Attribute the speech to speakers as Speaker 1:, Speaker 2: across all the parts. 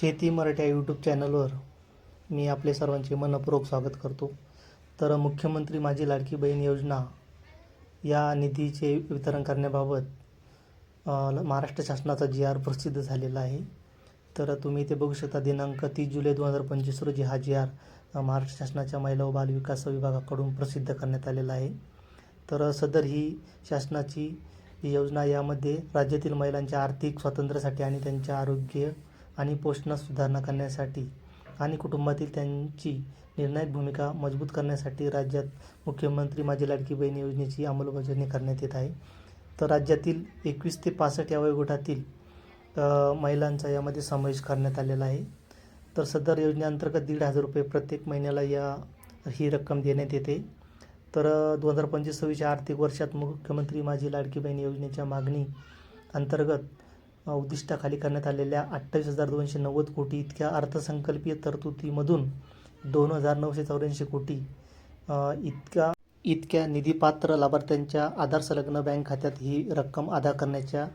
Speaker 1: शेती मराठ्या यूट्यूब चॅनलवर मी आपले सर्वांचे मनपूर्वक स्वागत करतो. तर मुख्यमंत्री माझी लाडकी बहीण योजना या निधीचे वितरण करण्याबाबत महाराष्ट्र शासनाचा जी आर प्रसिद्ध झालेला आहे. तर तुम्ही इथे बघू शकता दिनांक तीस जुलै दोन हजार पंचवीस रोजी हा जी आर महाराष्ट्र शासनाच्या महिला व बालविकास विभागाकडून प्रसिद्ध करण्यात आलेला आहे. तर सदर ही शासनाची योजना यामध्ये राज्यातील महिलांच्या आर्थिक स्वातंत्र्यासाठी आणि त्यांच्या आरोग्य आणि पोषणात सुधारणा करण्यासाठी आणि कुटुंबातील त्यांची निर्णायक भूमिका मजबूत करण्यासाठी राज्यात मुख्यमंत्री माझी लाडकी बहीण योजनेची अंमलबजावणी करण्यात येत आहे. तर राज्यातील एकवीस ते पासष्ट या वयोगटातील महिलांचा यामध्ये समावेश करण्यात आलेला आहे. तर सदर योजनेअंतर्गत दीड हजार रुपये प्रत्येक महिन्याला या ही रक्कम देण्यात येते. तर दोन हजार पंचवीस सव्वीसच्या आर्थिक वर्षात मुख्यमंत्री माझी लाडकी बहीण योजनेच्या मागणी अंतर्गत उद्दिष्टाखाली करण्यात आलेल्या अठ्ठावीस हजार दोनशे नव्वद कोटी इतक्या अर्थसंकल्पीय तरतुदीमधून दोन हजार नऊशे चौऱ्याऐंशी कोटी इतका इतक्या इतक्या निधीपात्र लाभार्थ्यांच्या आधार संलग्न बँक खात्यात ही रक्कम अदा करण्याच्या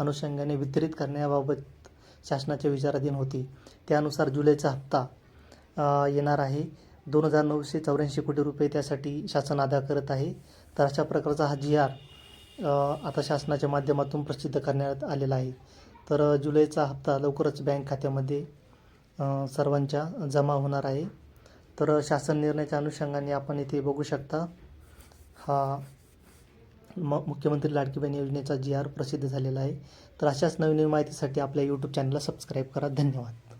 Speaker 1: अनुषंगाने वितरित करण्याबाबत शासनाच्या विचाराधीन होती. त्यानुसार जुलैचा हप्ता येणार आहे. दोन हजार नऊशे चौऱ्याऐंशी कोटी रुपये त्यासाठी शासन अदा करत आहे. तर अशा प्रकारचा हा जी आर आता शासनाच्या माध्यमातून प्रसिद्ध करण्यात आलेला आहे. तर जुलैचा हप्ता लवकरच बँक खात्यामध्ये सर्वांच्या जमा होणार आहे. तर शासन निर्णयाच्या अनुषंगाने आपण इथे बघू शकता हा म मुख्यमंत्री लाडकी बहीण योजनेचा जी आर प्रसिद्ध झालेला आहे. तर अशाच नवीन नवीन माहितीसाठी आपल्या यूट्यूब चॅनलला सबस्क्राईब करा. धन्यवाद.